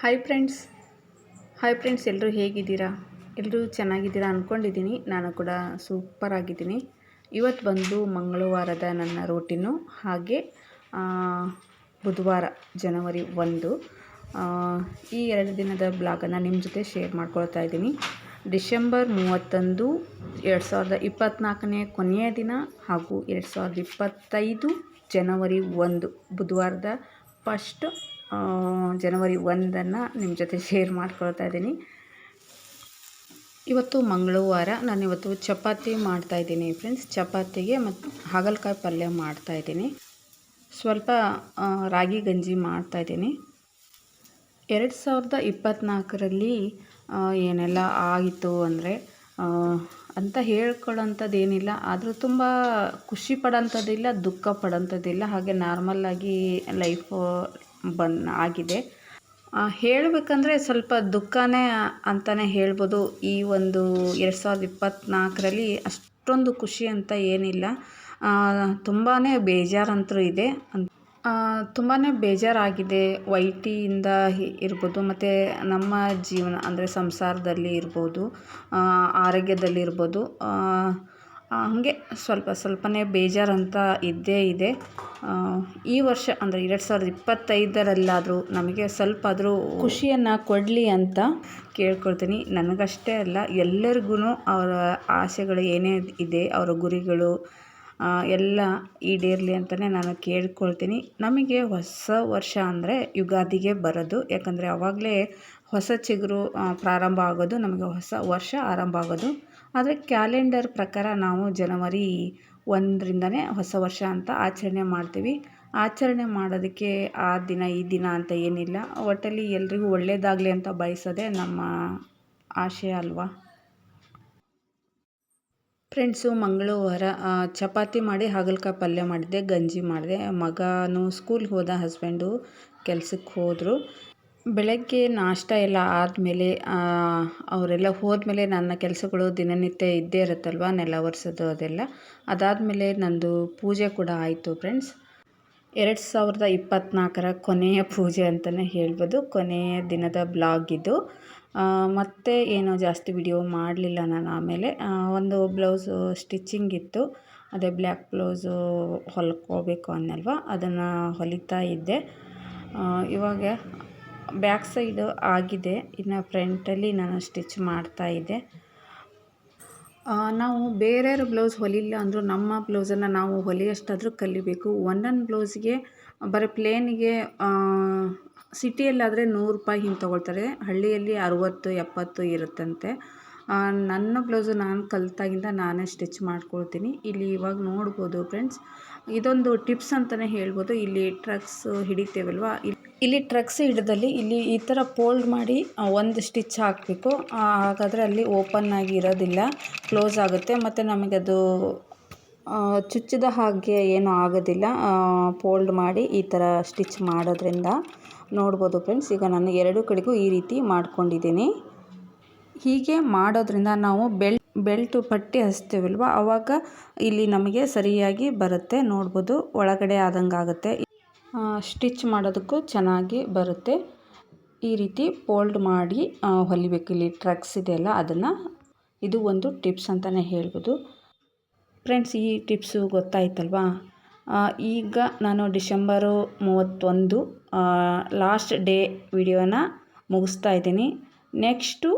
Hi friends hi friends ಎಲ್ಲರೂ ಹೇಗಿದ್ದೀರಾ? ಎಲ್ಲರೂ ಚೆನ್ನಾಗಿದ್ದೀರಾ ಅಂದ್ಕೊಂಡಿದ್ದೀನಿ ನಾನು ಕೂಡ ಸೂಪರ್ ಆಗಿದ್ದೀನಿ. ಇವತ್ತು ಬಂದು ಮಂಗಳವಾರದ ನನ್ನ ರೂಟೀನು ಹಾಗೆ ಬುಧವಾರ ಜನವರಿ ಒಂದು. ಈ ಎರಡು ದಿನದ ಬ್ಲಾಗನ್ನು ನಿಮ್ಮ ಜೊತೆ ಶೇರ್ ಮಾಡ್ಕೊಳ್ತಾ ಇದ್ದೀನಿ. ಡಿಸೆಂಬರ್ ಮೂವತ್ತೊಂದು ಎರಡು ಸಾವಿರದ ಇಪ್ಪತ್ತ್ನಾಲ್ಕನೇ ಕೊನೆಯ ದಿನ ಹಾಗೂ ಎರಡು ಸಾವಿರದ ಇಪ್ಪತ್ತೈದು ಜನವರಿ ಒಂದು ಬುಧವಾರದ ಫಸ್ಟ್ ಜನವರಿ ಒಂದನ್ನು ನಿಮ್ಮ ಜೊತೆ ಶೇರ್ ಮಾಡ್ಕೊಳ್ತಾ ಇದ್ದೀನಿ ಇವತ್ತು ಮಂಗಳವಾರ ನಾನು ಇವತ್ತು ಚಪಾತಿ ಮಾಡ್ತಾ ಇದ್ದೀನಿ ಫ್ರೆಂಡ್ಸ್ ಚಪಾತಿಗೆ ಮತ್ತು ಹಾಗಲಕಾಯಿ ಪಲ್ಯ ಮಾಡ್ತಾ ಇದ್ದೀನಿ ಸ್ವಲ್ಪ ರಾಗಿ ಗಂಜಿ ಮಾಡ್ತಾ ಇದ್ದೀನಿ ಎರಡು ಸಾವಿರದ ಇಪ್ಪತ್ತ್ನಾಲ್ಕರಲ್ಲಿ ಏನೆಲ್ಲ ಆಯಿತು ಅಂದರೆ ಅಂತ ಹೇಳ್ಕೊಳ್ಳೋಂಥದ್ದು ಏನಿಲ್ಲ ಆದರೂ ತುಂಬ ಖುಷಿ ಪಡೋಂಥದ್ದಿಲ್ಲ, ದುಃಖ ಪಡೋಂಥದ್ದಿಲ್ಲ. ಹಾಗೆ ನಾರ್ಮಲ್ಲಾಗಿ ಲೈಫ್ ಬನ್ ಆಗಿದೆ. ಹೇಳಬೇಕಂದ್ರೆ ಸ್ವಲ್ಪ ದುಃಖನೇ ಅಂತಲೇ ಹೇಳ್ಬೋದು. ಈ ಒಂದು ಎರಡು ಸಾವಿರದ ಇಪ್ಪತ್ತ್ನಾಲ್ಕರಲ್ಲಿ ಅಷ್ಟೊಂದು ಖುಷಿ ಅಂತ ಏನಿಲ್ಲ. ತುಂಬಾ ಬೇಜಾರಂತೂ ಇದೆ. ತುಂಬಾ ಬೇಜಾರಾಗಿದೆ. ವೈ ಟಿಯಿಂದ ಇರ್ಬೋದು, ಮತ್ತು ನಮ್ಮ ಜೀವನ, ಅಂದರೆ ಸಂಸಾರದಲ್ಲಿ ಇರ್ಬೋದು ಆರೋಗ್ಯದಲ್ಲಿರ್ಬೋದು ಹಾಗೆ ಸ್ವಲ್ಪ ಸ್ವಲ್ಪನೇ ಬೇಜಾರಂತ ಇದ್ದೇ ಇದೆ. ಈ ವರ್ಷ ಅಂದರೆ ಎರಡು ಸಾವಿರದ ಇಪ್ಪತ್ತೈದರಲ್ಲಾದರೂ ನಮಗೆ ಸ್ವಲ್ಪ ಆದರೂ ಖುಷಿಯನ್ನು ಕೊಡಲಿ ಅಂತ ಕೇಳ್ಕೊಳ್ತೀನಿ. ನನಗಷ್ಟೇ ಅಲ್ಲ ಎಲ್ಲರಿಗೂ ಅವರ ಆಸೆಗಳು ಏನೇ ಇದೆ, ಅವರ ಗುರಿಗಳು ಎಲ್ಲ ಈಡೇರಲಿ ಅಂತಲೇ ನಾನು ಕೇಳ್ಕೊಳ್ತೀನಿ. ನಮಗೆ ಹೊಸ ವರ್ಷ ಅಂದರೆ ಯುಗಾದಿಗೆ ಬರೋದು. ಯಾಕಂದರೆ ಆವಾಗಲೇ ಹೊಸ ಚಿಗುರು ಪ್ರಾರಂಭ ಆಗೋದು, ನಮಗೆ ಹೊಸ ವರ್ಷ ಆರಂಭ ಆಗೋದು. ಆದರೆ ಕ್ಯಾಲೆಂಡರ್ ಪ್ರಕಾರ ನಾವು ಜನವರಿ ಒಂದರಿಂದನೇ ಹೊಸ ವರ್ಷ ಅಂತ ಆಚರಣೆ ಮಾಡ್ತೀವಿ. ಆಚರಣೆ ಮಾಡೋದಕ್ಕೆ ಆ ದಿನ, ಈ ದಿನ ಅಂತ ಏನಿಲ್ಲ. ಒಟ್ಟಲ್ಲಿ ಎಲ್ರಿಗೂ ಒಳ್ಳೆಯದಾಗಲಿ ಅಂತ ಬಯಸೋದೇ ನಮ್ಮ ಆಶಯ ಅಲ್ವಾ? ಫ್ರೆಂಡ್ಸು, ಮಂಗಳವಾರ ಚಪಾತಿ ಮಾಡಿ ಹಾಗಲಕಾಯಿ ಪಲ್ಯ ಮಾಡಿದೆ, ಗಂಜಿ ಮಾಡಿದೆ. ಮಗನು ಸ್ಕೂಲ್ಗೆ ಹೋದ ಹಸ್ಬೆಂಡು ಕೆಲಸಕ್ಕೆ ಹೋದರು. ಬೆಳಗ್ಗೆ ನಾಷ್ಟ ಎಲ್ಲ ಆದಮೇಲೆ ಅವರೆಲ್ಲ ಹೋದ್ಮೇಲೆ ನನ್ನ ಕೆಲಸಗಳು ದಿನನಿತ್ಯ ಇದ್ದೇ ಇರುತ್ತಲ್ವ, ನೆಲ ಒರೆಸೋದು ಅದೆಲ್ಲ. ಅದಾದಮೇಲೆ ನಂದು ಪೂಜೆ ಕೂಡ ಆಯಿತು ಫ್ರೆಂಡ್ಸ್ ಎರಡು ಸಾವಿರದ ಇಪ್ಪತ್ತ್ನಾಲ್ಕರ ಕೊನೆಯ ಪೂಜೆ ಅಂತಲೇ ಹೇಳ್ಬೋದು. ಕೊನೆಯ ದಿನದ ಬ್ಲಾಗ್ ಇದು. ಮತ್ತೆ ಏನೋ ಜಾಸ್ತಿ ವಿಡಿಯೋ ಮಾಡಲಿಲ್ಲ ನಾನು ಆಮೇಲೆ. ಒಂದು ಬ್ಲೌಸು ಸ್ಟಿಚಿಂಗ್ ಇತ್ತು. ಅದೇ ಬ್ಲ್ಯಾಕ್ ಬ್ಲೌಸು ಹೊಲ್ಕೋಬೇಕು ಅನ್ನಲ್ವ, ಅದನ್ನು ಹೊಲಿತಾ ಇದ್ದೆ. ಇವಾಗ ಬ್ಯಾಕ್ ಸೈಡು ಆಗಿದೆ. ಇನ್ನು ಫ್ರಂಟಲ್ಲಿ ನಾನು ಸ್ಟಿಚ್ ಮಾಡ್ತಾಯಿದ್ದೆ ನಾವು ಬೇರೆಯವ್ರ ಬ್ಲೌಸ್ ಹೊಲಿಲ್ಲ ಅಂದರೂ ನಮ್ಮ ಬ್ಲೌಸನ್ನು ನಾವು ಹೊಲಿಯಷ್ಟಾದರೂ ಕಲಿಬೇಕು. ಒಂದೊಂದು ಬ್ಲೌಸ್ಗೆ ಬರೀ ಪ್ಲೇನಿಗೆ ಸಿಟಿಯಲ್ಲಾದರೆ ನೂರು ರೂಪಾಯಿ ಹಿಂಗೆ ತೊಗೊಳ್ತಾರೆ. ಹಳ್ಳಿಯಲ್ಲಿ ಅರುವತ್ತು, ಎಪ್ಪತ್ತು ಇರುತ್ತಂತೆ. ನನ್ನ ಬ್ಲೌಸು ನಾನು ಕಲ್ತಾಗಿಂದ ನಾನೇ ಸ್ಟಿಚ್ ಮಾಡ್ಕೊಳ್ತೀನಿ. ಇಲ್ಲಿ ಇವಾಗ ನೋಡ್ಬೋದು ಫ್ರೆಂಡ್ಸ್ ಇದೊಂದು ಟಿಪ್ಸ್ ಅಂತಲೇ ಹೇಳ್ಬೋದು. ಇಲ್ಲಿ ಟ್ರಕ್ಸ್ ಹಿಡಿತೇವಲ್ವ? ಇಲ್ಲಿ ಇಲ್ಲಿ ಟ್ರಕ್ಸ್ ಹಿಡಿದಲ್ಲಿ ಇಲ್ಲಿ ಈ ಥರ ಫೋಲ್ಡ್ ಮಾಡಿ ಒಂದು ಸ್ಟಿಚ್ ಹಾಕಬೇಕು. ಹಾಗಾದರೆ ಅಲ್ಲಿ ಓಪನ್ ಆಗಿ ಇರೋದಿಲ್ಲ, ಕ್ಲೋಸ್ ಆಗುತ್ತೆ. ಮತ್ತು ನಮಗದು ಚುಚ್ಚಿದ ಹಾಗೆ ಏನೂ ಆಗೋದಿಲ್ಲ. ಫೋಲ್ಡ್ ಮಾಡಿ ಈ ಥರ ಸ್ಟಿಚ್ ಮಾಡೋದ್ರಿಂದ. ನೋಡ್ಬೋದು ಫ್ರೆಂಡ್ಸ್, ಈಗ ನಾನು ಎರಡು ಕಡೆಗೂ ಈ ರೀತಿ ಮಾಡ್ಕೊಂಡಿದ್ದೀನಿ. ಹೀಗೆ ಮಾಡೋದ್ರಿಂದ ನಾವು ಬೆಲ್, ಬೆಲ್ಟು ಪಟ್ಟಿ ಹಚ್ತೇವಲ್ವ? ಆವಾಗ ಇಲ್ಲಿ ನಮಗೆ ಸರಿಯಾಗಿ ಬರುತ್ತೆ. ನೋಡ್ಬೋದು, ಒಳಗಡೆ ಆದಂಗೆ ಆಗುತ್ತೆ ಸ್ಟಿಚ್ ಮಾಡೋದಕ್ಕೂ ಚೆನ್ನಾಗಿ ಬರುತ್ತೆ. ಈ ರೀತಿ ಫೋಲ್ಡ್ ಮಾಡಿ ಹೊಲಿಬೇಕು. ಇಲ್ಲಿ ಟ್ರಕ್ಸ್ ಇದೆಯಲ್ಲ, ಅದನ್ನು ಇದು ಒಂದು ಟಿಪ್ಸ್ ಅಂತಲೇ ಹೇಳ್ಬೋದು. ಫ್ರೆಂಡ್ಸ್, ಈ ಟಿಪ್ಸು ಗೊತ್ತಾಯ್ತಲ್ವಾ? ಈಗ ನಾನು ಡಿಸೆಂಬರು ಮೂವತ್ತೊಂದು ಲಾಸ್ಟ್ ಡೇ ವಿಡಿಯೋನ ಮುಗಿಸ್ತಾ ಇದ್ದೀನಿ. ನೆಕ್ಸ್ಟು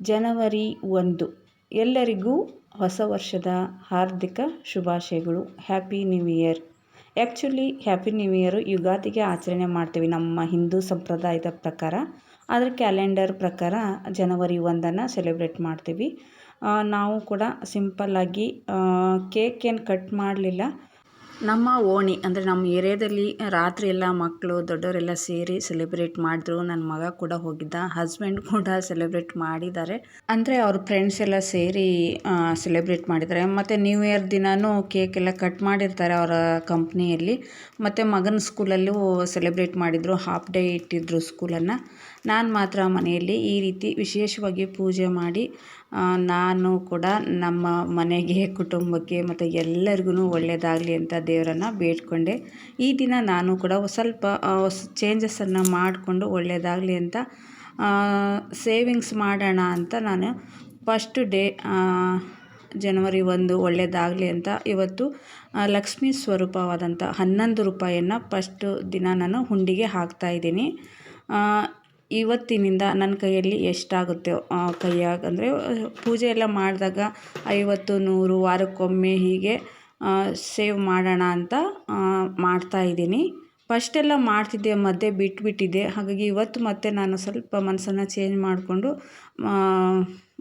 ಜನವರಿ ಒಂದು. ಎಲ್ಲರಿಗೂ ಹೊಸ ವರ್ಷದ ಹಾರ್ದಿಕ ಶುಭಾಶಯಗಳು. Happy new year. Actually happy new year ಯುಗಾದಿಗೆ ಆಚರಣೆ ಮಾಡ್ತೀವಿ ನಮ್ಮ ಹಿಂದೂ ಸಂಪ್ರದಾಯದ ಪ್ರಕಾರ. ಆದರೆ ಕ್ಯಾಲೆಂಡರ್ ಪ್ರಕಾರ ಜನವರಿ ಒಂದನ್ನು ಸೆಲೆಬ್ರೇಟ್ ಮಾಡ್ತೀವಿ. ನಾವು ಕೂಡ ಸಿಂಪಲ್ಲಾಗಿ ಕೇಕ್ ಏನು ಕಟ್ ಮಾಡಲಿಲ್ಲ. ನಮ್ಮ ಓಣಿ, ಅಂದರೆ ನಮ್ಮ ಏರಿಯಾದಲ್ಲಿ ರಾತ್ರಿ ಎಲ್ಲ ಮಕ್ಕಳು ದೊಡ್ಡವರೆಲ್ಲ ಸೇರಿ ಸೆಲೆಬ್ರೇಟ್ ಮಾಡಿದ್ರು. ನನ್ನ ಮಗ ಕೂಡ ಹೋಗಿದ್ದ ಹಸ್ಬೆಂಡ್ ಕೂಡ ಸೆಲೆಬ್ರೇಟ್ ಮಾಡಿದ್ದಾರೆ. ಅಂದರೆ ಅವ್ರ ಫ್ರೆಂಡ್ಸ್ ಎಲ್ಲ ಸೇರಿ ಸೆಲೆಬ್ರೇಟ್ ಮಾಡಿದ್ದಾರೆ. ಮತ್ತು ನ್ಯೂ ಇಯರ್ ದಿನವೂ ಕೇಕ್ ಎಲ್ಲ ಕಟ್ ಮಾಡಿರ್ತಾರೆ ಅವರ ಕಂಪ್ನಿಯಲ್ಲಿ ಮತ್ತು ಮಗನ ಸ್ಕೂಲಲ್ಲೂ ಸೆಲೆಬ್ರೇಟ್ ಮಾಡಿದರು ಹಾಫ್ ಡೇ ಇಟ್ಟಿದ್ರು ಸ್ಕೂಲನ್ನು ನಾನು ಮಾತ್ರ ಮನೆಯಲ್ಲಿ ಈ ರೀತಿ ವಿಶೇಷವಾಗಿ ಪೂಜೆ ಮಾಡಿ ನಾನು ಕೂಡ ನಮ್ಮ ಮನೆಗೆ, ಕುಟುಂಬಕ್ಕೆ ಮತ್ತು ಎಲ್ಲರಿಗೂ ಒಳ್ಳೆಯದಾಗಲಿ ಅಂತ ದೇವರನ್ನು ಬೇಡಿಕೊಂಡೆ. ಈ ದಿನ ನಾನು ಕೂಡ ಸ್ವಲ್ಪ ಚೇಂಜಸನ್ನು ಮಾಡಿಕೊಂಡು ಒಳ್ಳೆಯದಾಗಲಿ ಅಂತ ಸೇವಿಂಗ್ಸ್ ಮಾಡೋಣ ಅಂತ ನಾನು ಫಸ್ಟ್ ಡೇ ಜನವರಿ ಒಂದು ಒಳ್ಳೆಯದಾಗಲಿ ಅಂತ ಇವತ್ತು ಲಕ್ಷ್ಮೀ ಸ್ವರೂಪವಾದಂಥ ಹನ್ನೊಂದು ರೂಪಾಯಿಯನ್ನು ಫಸ್ಟು ದಿನ ನಾನು ಹುಂಡಿಗೆ ಹಾಕ್ತಾಯಿದ್ದೀನಿ ಇವತ್ತಿನಿಂದ ನನ್ನ ಕೈಯಲ್ಲಿ ಎಷ್ಟಾಗುತ್ತೆ? ಕೈಯಾಗ ಅಂದರೆ, ಪೂಜೆ ಎಲ್ಲ ಮಾಡಿದಾಗ ಐವತ್ತು, ನೂರು, ವಾರಕ್ಕೊಮ್ಮೆ ಹೀಗೆ ಸೇವ್ ಮಾಡೋಣ ಅಂತ ಮಾಡ್ತಾಯಿದ್ದೀನಿ ಫಸ್ಟೆಲ್ಲ ಮಾಡ್ತಿದ್ದೆ ಮಧ್ಯೆ ಬಿಟ್ಬಿಟ್ಟಿದ್ದೆ. ಹಾಗಾಗಿ ಇವತ್ತು ಮತ್ತೆ ನಾನು ಸ್ವಲ್ಪ ಮನಸ್ಸನ್ನು ಚೇಂಜ್ ಮಾಡಿಕೊಂಡು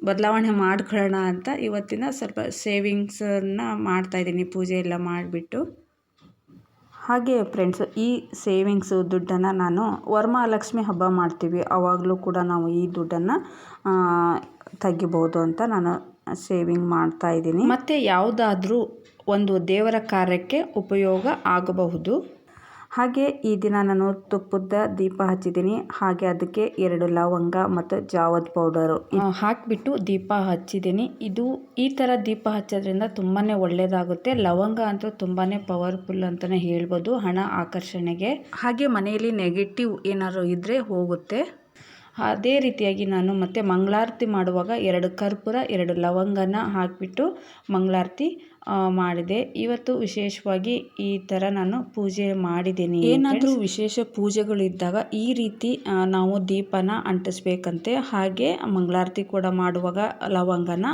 ಬದಲಾವಣೆ ಮಾಡ್ಕೊಳ್ಳೋಣ ಅಂತ ಇವತ್ತಿನ ಸ್ವಲ್ಪ ಸೇವಿಂಗ್ಸನ್ನು ಮಾಡ್ತಾಯಿದ್ದೀನಿ ಪೂಜೆ ಎಲ್ಲ ಮಾಡಿಬಿಟ್ಟು. ಹಾಗೆ ಫ್ರೆಂಡ್ಸ್ ಈ ಸೇವಿಂಗ್ಸು ದುಡ್ಡನ್ನು ನಾನು ವರಮಹಾಲಕ್ಷ್ಮಿ ಹಬ್ಬ ಮಾಡ್ತೀವಿ. ಆವಾಗಲೂ ಕೂಡ ನಾವು ಈ ದುಡ್ಡನ್ನು ತೆಗಿಬೋದು ಅಂತ ನಾನು ಸೇವಿಂಗ್ ಮಾಡ್ತಾ ಇದ್ದೀನಿ. ಮತ್ತು ಯಾವುದಾದ್ರೂ ಒಂದು ದೇವರ ಕಾರ್ಯಕ್ಕೆ ಉಪಯೋಗ ಆಗಬಹುದು. ಹಾಗೆ ಈ ದಿನ ನಾನು ತುಪ್ಪದ ದೀಪ ಹಚ್ಚಿದ್ದೀನಿ. ಹಾಗೆ ಅದಕ್ಕೆ ಎರಡು ಲವಂಗ ಮತ್ತು ಜಾವದ್ ಪೌಡರು ಹಾಕಿಬಿಟ್ಟು ದೀಪ ಹಚ್ಚಿದ್ದೀನಿ. ಇದು ಈ ಥರ ದೀಪ ಹಚ್ಚೋದ್ರಿಂದ ತುಂಬಾ ಒಳ್ಳೆಯದಾಗುತ್ತೆ ಲವಂಗ ಅಂತೂ ತುಂಬಾ ಪವರ್ಫುಲ್ ಅಂತಲೇ ಹೇಳ್ಬೋದು ಹಣ ಆಕರ್ಷಣೆಗೆ. ಹಾಗೆ ಮನೆಯಲ್ಲಿ ನೆಗೆಟಿವ್ ಏನಾದರೂ ಇದ್ದರೆ ಹೋಗುತ್ತೆ. ಅದೇ ರೀತಿಯಾಗಿ ನಾನು ಮತ್ತೆ ಮಂಗಳಾರತಿ ಮಾಡುವಾಗ ಎರಡು ಕರ್ಪೂರ ಎರಡು ಲವಂಗನ ಹಾಕಿಬಿಟ್ಟು ಮಂಗಳಾರತಿ ಮಾಡಿದೆ. ಇವತ್ತು ವಿಶೇಷವಾಗಿ ಈ ಥರ ನಾನು ಪೂಜೆ ಮಾಡಿದ್ದೀನಿ ಏನಾದರೂ ವಿಶೇಷ ಪೂಜೆಗಳಿದ್ದಾಗ ಈ ರೀತಿ ನಾವು ದೀಪನ ಅಂಟಿಸ್ಬೇಕಂತೆ. ಹಾಗೆ ಮಂಗಳಾರತಿ ಕೂಡ ಮಾಡುವಾಗ ಲವಂಗನ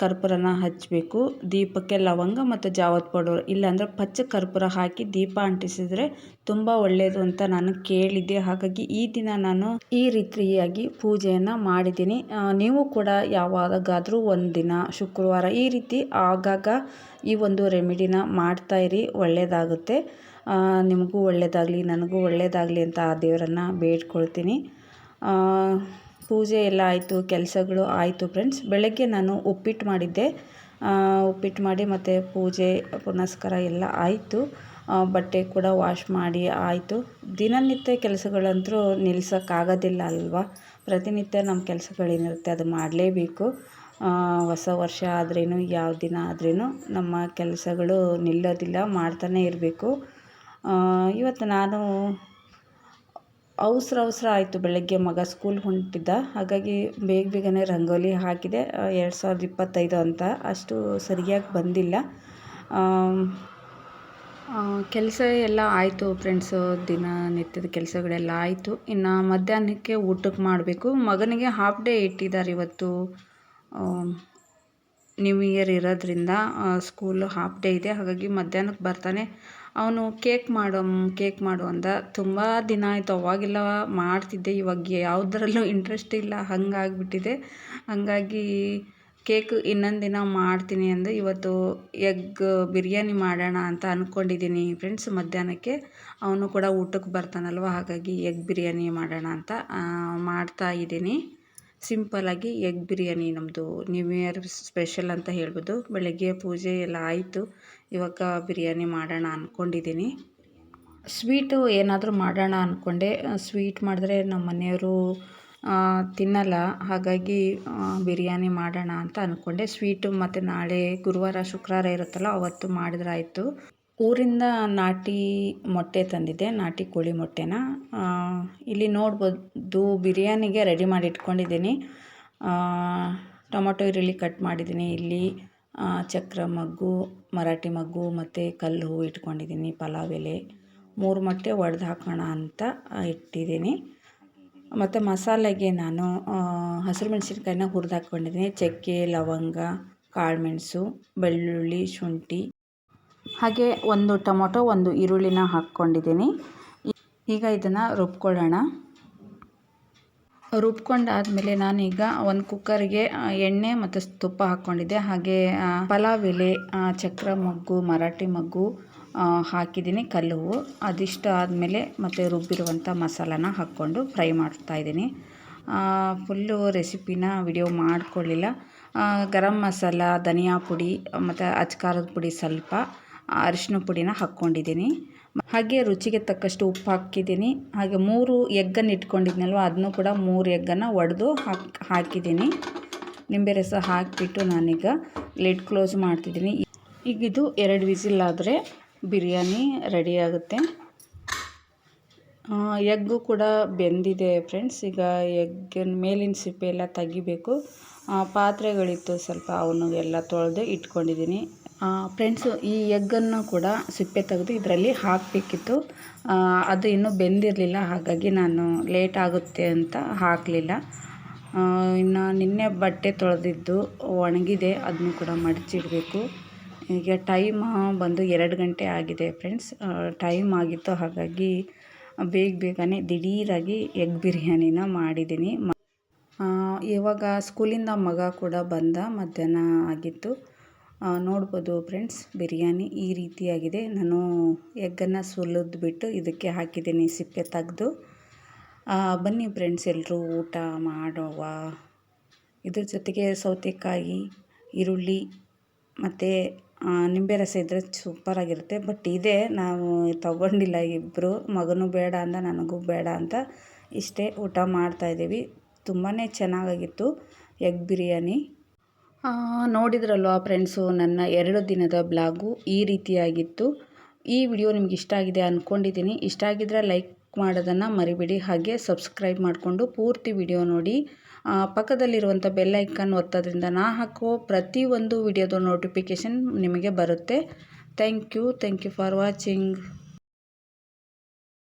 ಕರ್ಪೂರನ ಹಚ್ಚಬೇಕು ದೀಪಕ್ಕೆ ಲವಂಗ ಮತ್ತು ಜಾವತ್ ಪೌಡರ್ ಇಲ್ಲಾಂದರೆ ಪಚ್ಚ ಕರ್ಪೂರ ಹಾಕಿ ದೀಪ ಅಂಟಿಸಿದರೆ ತುಂಬ ಒಳ್ಳೆಯದು ಅಂತ ನಾನು ಕೇಳಿದ್ದೆ. ಹಾಗಾಗಿ ಈ ದಿನ ನಾನು ಈ ರೀತಿಯಾಗಿ ಪೂಜೆಯನ್ನು ಮಾಡಿದ್ದೀನಿ. ನೀವು ಕೂಡ ಯಾವಾಗಾದರೂ ಒಂದು ದಿನ ಶುಕ್ರವಾರ ಈ ರೀತಿ ಆಗಾಗ ಈ ಒಂದು ರೆಮಿಡಿನ ಮಾಡ್ತಾಯಿರಿ ಒಳ್ಳೆಯದಾಗುತ್ತೆ ನಿಮಗೂ ಒಳ್ಳೆಯದಾಗಲಿ ನನಗೂ ಒಳ್ಳೆಯದಾಗಲಿ ಅಂತ ಆ ದೇವರನ್ನು ಬೇಡ್ಕೊಳ್ತೀನಿ. ಪೂಜೆ ಎಲ್ಲ ಆಯಿತು, ಕೆಲಸಗಳು ಆಯಿತು ಫ್ರೆಂಡ್ಸ್ ಬೆಳಗ್ಗೆ ನಾನು ಉಪ್ಪಿಟ್ಟು ಮಾಡಿದ್ದೆ. ಉಪ್ಪಿಟ್ಟು ಮಾಡಿ ಮತ್ತು ಪೂಜೆ, ಪುನಸ್ಕಾರ ಎಲ್ಲ ಆಯಿತು. ಬಟ್ಟೆ ಕೂಡ ವಾಶ್ ಮಾಡಿ ಆಯಿತು. ದಿನನಿತ್ಯ ಕೆಲಸಗಳಂತೂ ನಿಲ್ಸೋಕ್ಕಾಗೋದಿಲ್ಲ ಅಲ್ವಾ? ಪ್ರತಿನಿತ್ಯ ನಮ್ಮ ಕೆಲಸಗಳೇನಿರುತ್ತೆ ಅದು ಮಾಡಲೇಬೇಕು. ಹೊಸ ವರ್ಷ ಆದ್ರೇನು, ಯಾವ ದಿನ ಆದ್ರೇನು ನಮ್ಮ ಕೆಲಸಗಳು ನಿಲ್ಲೋದಿಲ್ಲ, ಮಾಡ್ತಾನೆ ಇರಬೇಕು. ಇವತ್ತು ನಾನು ಅವಸರ ಅವಸರ ಆಯಿತು ಬೆಳಗ್ಗೆ ಮಗ ಸ್ಕೂಲ್ ಹೊಂಟಿದ್ದ. ಹಾಗಾಗಿ ಬೇಗ ಬೇಗನೆ ರಂಗೋಲಿ ಹಾಕಿದೆ. ಎರಡು ಸಾವಿರದ ಇಪ್ಪತ್ತೈದು ಅಂತ. ಅಷ್ಟು ಸರಿಯಾಗಿ ಬಂದಿಲ್ಲ. ಕೆಲಸ ಎಲ್ಲ ಆಯಿತು ಫ್ರೆಂಡ್ಸು. ದಿನನಿತ್ಯದ ಕೆಲಸಗಳೆಲ್ಲ ಆಯಿತು. ಇನ್ನು ಮಧ್ಯಾಹ್ನಕ್ಕೆ ಊಟಕ್ಕೆ ಮಾಡಬೇಕು. ಮಗನಿಗೆ ಹಾಫ್ ಡೇ ಇಟ್ಟಿದ್ದಾರೆ ಇವತ್ತು. ನ್ಯೂ ಇಯರ್ ಇರೋದ್ರಿಂದ ಸ್ಕೂಲು ಹಾಫ್ ಡೇ ಇದೆ. ಹಾಗಾಗಿ ಮಧ್ಯಾಹ್ನಕ್ಕೆ ಬರ್ತಾನೆ. ಅವನು ಕೇಕ್ ಮಾಡು ಕೇಕ್ ಮಾಡು ಅಂದ. ತುಂಬ ದಿನ ಆಯಿತು. ಅವಾಗೆಲ್ಲ ಮಾಡ್ತಿದ್ದೆ. ಇವಾಗ ಯಾವುದರಲ್ಲೂ ಇಂಟ್ರೆಸ್ಟ್ ಇಲ್ಲ. ಹಂಗಾಗ್ಬಿಟ್ಟಿದೆ. ಹಾಗಾಗಿ ಕೇಕ್ ಇನ್ನೊಂದು ದಿನ ಮಾಡ್ತೀನಿ ಅಂದು. ಇವತ್ತು ಎಗ್ ಬಿರಿಯಾನಿ ಮಾಡೋಣ ಅಂತ ಅಂದ್ಕೊಂಡಿದ್ದೀನಿ ಫ್ರೆಂಡ್ಸ್ ಮಧ್ಯಾಹ್ನಕ್ಕೆ ಅವನು ಕೂಡ ಊಟಕ್ಕೆ ಬರ್ತಾನಲ್ವ? ಹಾಗಾಗಿ ಎಗ್ ಬಿರಿಯಾನಿ ಮಾಡೋಣ ಅಂತ ಮಾಡ್ತಾ ಇದ್ದೀನಿ. ಸಿಂಪಲ್ಲಾಗಿ ಎಗ್ ಬಿರಿಯಾನಿ ನಮ್ಮದು ನ್ಯೂ ಇಯರ್ ಸ್ಪೆಷಲ್ ಅಂತ ಹೇಳ್ಬೋದು. ಬೆಳಗ್ಗೆ ಪೂಜೆ ಎಲ್ಲ ಆಯಿತು. ಇವಾಗ ಬಿರಿಯಾನಿ ಮಾಡೋಣ ಅಂದ್ಕೊಂಡಿದ್ದೀನಿ ಸ್ವೀಟು ಏನಾದರೂ ಮಾಡೋಣ ಅಂದ್ಕೊಂಡೆ ಸ್ವೀಟ್ ಮಾಡಿದ್ರೆ ನಮ್ಮ ಮನೆಯವರು ತಿನ್ನಲ್ಲ. ಹಾಗಾಗಿ ಬಿರಿಯಾನಿ ಮಾಡೋಣ ಅಂತ ಅಂದ್ಕೊಂಡೆ ಸ್ವೀಟು ಮತ್ತು ನಾಳೆ ಗುರುವಾರ, ಶುಕ್ರವಾರ ಇರುತ್ತಲ್ಲ, ಅವತ್ತು ಮಾಡಿದ್ರೆ ಆಯಿತು. ಊರಿಂದ ನಾಟಿ ಮೊಟ್ಟೆ ತಂದಿದ್ದೆ, ನಾಟಿ ಕೋಳಿ ಮೊಟ್ಟೆನ. ಇಲ್ಲಿ ನೋಡ್ಬೋದು ಬಿರಿಯಾನಿಗೆ ರೆಡಿ ಮಾಡಿ ಇಟ್ಕೊಂಡಿದ್ದೀನಿ. ಟೊಮೊಟೊ, ಈರುಳ್ಳಿ ಕಟ್ ಮಾಡಿದ್ದೀನಿ ಇಲ್ಲಿ. ಚಕ್ರ ಮಗ್ಗು, ಮರಾಠಿ ಮಗ್ಗು ಮತ್ತು ಕಲ್ಲು ಹೂವು ಇಟ್ಕೊಂಡಿದ್ದೀನಿ, ಪಲಾವ್ ಎಲೆ. ಮೂರು ಮೊಟ್ಟೆ ಒಡೆದು ಹಾಕೋಣ ಅಂತ ಇಟ್ಟಿದ್ದೀನಿ. ಮತ್ತು ಮಸಾಲೆಗೆ ನಾನು ಹಸಿರು ಮೆಣಸಿನ್ಕಾಯಿನ ಹುರಿದು ಹಾಕ್ಕೊಂಡಿದ್ದೀನಿ ಚಕ್ಕೆ, ಲವಂಗ ಕಾಳುಮೆಣಸು ಬೆಳ್ಳುಳ್ಳಿ, ಶುಂಠಿ. ಹಾಗೆ ಒಂದು ಟೊಮೊಟೊ, ಒಂದು ಈರುಳ್ಳಿನ ಹಾಕ್ಕೊಂಡಿದ್ದೀನಿ. ಈಗ ಇದನ್ನು ರುಬ್ಕೊಳ್ಳೋಣ. ರುಬ್ಕೊಂಡಾದಮೇಲೆ ನಾನೀಗ ಒಂದು ಕುಕ್ಕರ್ಗೆ ಎಣ್ಣೆ ಮತ್ತು ತುಪ್ಪ ಹಾಕ್ಕೊಂಡಿದ್ದೆ. ಹಾಗೆ ಪಲಾವ್ ಎಲೆ ಚಕ್ರ ಮಗ್ಗು, ಮರಾಠಿ ಮಗ್ಗು ಹಾಕಿದ್ದೀನಿ ಕಲ್ಲು ಅದಿಷ್ಟ ಆದಮೇಲೆ ಮತ್ತು ರುಬ್ಬಿರುವಂಥ ಮಸಾಲಾನ ಹಾಕ್ಕೊಂಡು ಫ್ರೈ ಮಾಡ್ತಾಯಿದ್ದೀನಿ ಫುಲ್ಲು ರೆಸಿಪಿನ ವಿಡಿಯೋ ಮಾಡಿಕೊಳ್ಳಿಲ್ಲ. ಗರಂ ಮಸಾಲ, ಧನಿಯಾ ಪುಡಿ, ಮತ್ತು ಅಚ್ಕಾರದ ಪುಡಿ ಸ್ವಲ್ಪ. ಅರಿಶಿನ ಪುಡಿನ ಹಾಕ್ಕೊಂಡಿದ್ದೀನಿ. ಹಾಗೆ ರುಚಿಗೆ ತಕ್ಕಷ್ಟು ಉಪ್ಪು ಹಾಕಿದ್ದೀನಿ. ಹಾಗೆ ಮೂರು ಎಗ್ಗನ್ನು ಇಟ್ಕೊಂಡಿದ್ನಲ್ವ, ಅದನ್ನು ಕೂಡ ಮೂರು ಎಗ್ಗನ್ನು ಒಡೆದು ಹಾಕಿ, ಹಾಕಿದ್ದೀನಿ. ನಿಂಬೆ ರಸ ಹಾಕಿಬಿಟ್ಟು ನಾನೀಗ ಲಿಡ್ ಕ್ಲೋಸ್ ಮಾಡ್ತಿದ್ದೀನಿ. ಈಗ ಇದು ಎರಡು ವಿಸಿಲ್ ಆದರೆ ಬಿರಿಯಾನಿ ರೆಡಿ ಆಗುತ್ತೆ. ಎಗ್ಗು ಕೂಡ ಬೆಂದಿದೆ ಫ್ರೆಂಡ್ಸ್. ಈಗ ಎಗ್ಗಿನ ಮೇಲಿನ ಸಿಪ್ಪೆ ಎಲ್ಲ ತೆಗಿಬೇಕು. ಪಾತ್ರೆಗಳಿತ್ತು ಸ್ವಲ್ಪ ಅವನು ಎಲ್ಲ ತೊಳೆದು ಇಟ್ಕೊಂಡಿದ್ದೀನಿ. ಫ್ರೆಂಡ್ಸು ಈ ಎಗ್ಗನ್ನು ಕೂಡ ಸಿಪ್ಪೆ ತೆಗೆದು ಇದರಲ್ಲಿ ಹಾಕಬೇಕಿತ್ತು. ಅದು ಇನ್ನೂ ಬೆಂದಿರಲಿಲ್ಲ, ಹಾಗಾಗಿ ನಾನು ಲೇಟ್ ಆಗುತ್ತೆ ಅಂತ ಹಾಕಲಿಲ್ಲ. ಇನ್ನು ನಿನ್ನೆ ಬಟ್ಟೆ ತೊಳೆದಿದ್ದು ಒಣಗಿದೆ ಅದನ್ನು ಕೂಡ ಮಡಚಿಡಬೇಕು. ಈಗ ಟೈಮ್ ಬಂದು ಎರಡು ಗಂಟೆ ಆಗಿದೆ ಫ್ರೆಂಡ್ಸ್ ಟೈಮ್ ಆಗಿತ್ತು, ಹಾಗಾಗಿ ಬೇಗ ಬೇಗನೆ ದಿಢೀರಾಗಿ ಎಗ್ ಬಿರಿಯಾನಿನ ಮಾಡಿದ್ದೀನಿ. ಇವಾಗ ಸ್ಕೂಲಿಂದ ಮಗ ಕೂಡ ಬಂದ, ಮಧ್ಯಾಹ್ನ ಆಗಿತ್ತು. ನೋಡ್ಬೋದು ಫ್ರೆಂಡ್ಸ್ ಬಿರಿಯಾನಿ ಈ ರೀತಿಯಾಗಿದೆ. ನಾನು ಎಗ್ಗನ್ನು ಸುಲಿದ್ಬಿಟ್ಟು ಇದಕ್ಕೆ ಹಾಕಿದ್ದೀನಿ, ಸಿಪ್ಪೆ ತೆಗೆದು. ಬನ್ನಿ ಫ್ರೆಂಡ್ಸ್ ಎಲ್ಲರೂ ಊಟ ಮಾಡುವ. ಇದ್ರ ಜೊತೆಗೆ ಸೌತೆಕಾಯಿ, ಈರುಳ್ಳಿ ಮತ್ತು ನಿಂಬೆ ರಸ ಇದ್ದರೆ ಸೂಪರಾಗಿರುತ್ತೆ ಬಟ್ ಇದೆ ನಾವು ತಗೊಂಡಿಲ್ಲ ಇಬ್ಬರು ಮಗನೂ ಬೇಡ ಅಂತ, ನನಗೂ ಬೇಡ ಅಂತ ಇಷ್ಟೇ ಊಟ ಮಾಡ್ತಾಯಿದ್ದೀವಿ ತುಂಬಾ ಚೆನ್ನಾಗಾಗಿತ್ತು ಎಗ್ ಬಿರಿಯಾನಿ. ನೋಡಿದ್ರಲ್ವ ಫ್ರೆಂಡ್ಸು, ನನ್ನ ಎರಡು ದಿನದ ಬ್ಲಾಗು ಈ ರೀತಿಯಾಗಿತ್ತು. ಈ ವಿಡಿಯೋ ನಿಮ್ಗೆ ಇಷ್ಟ ಆಗಿದೆ ಅಂದ್ಕೊಂಡಿದ್ದೀನಿ ಇಷ್ಟ ಆಗಿದ್ರೆ ಲೈಕ್ ಮಾಡೋದನ್ನು ಮರಿಬೇಡಿ. ಹಾಗೆ ಸಬ್ಸ್ಕ್ರೈಬ್ ಮಾಡಿಕೊಂಡು ಪೂರ್ತಿ ವಿಡಿಯೋ ನೋಡಿ. ಪಕ್ಕದಲ್ಲಿರುವಂಥ ಬೆಲ್ ಐಕನ್ ಒತ್ತೋದ್ರಿಂದ ನಾ ಹಾಕೋ ಪ್ರತಿಯೊಂದು ವಿಡಿಯೋದ ನೋಟಿಫಿಕೇಷನ್ ನಿಮಗೆ ಬರುತ್ತೆ. Thank you. Thank you for watching.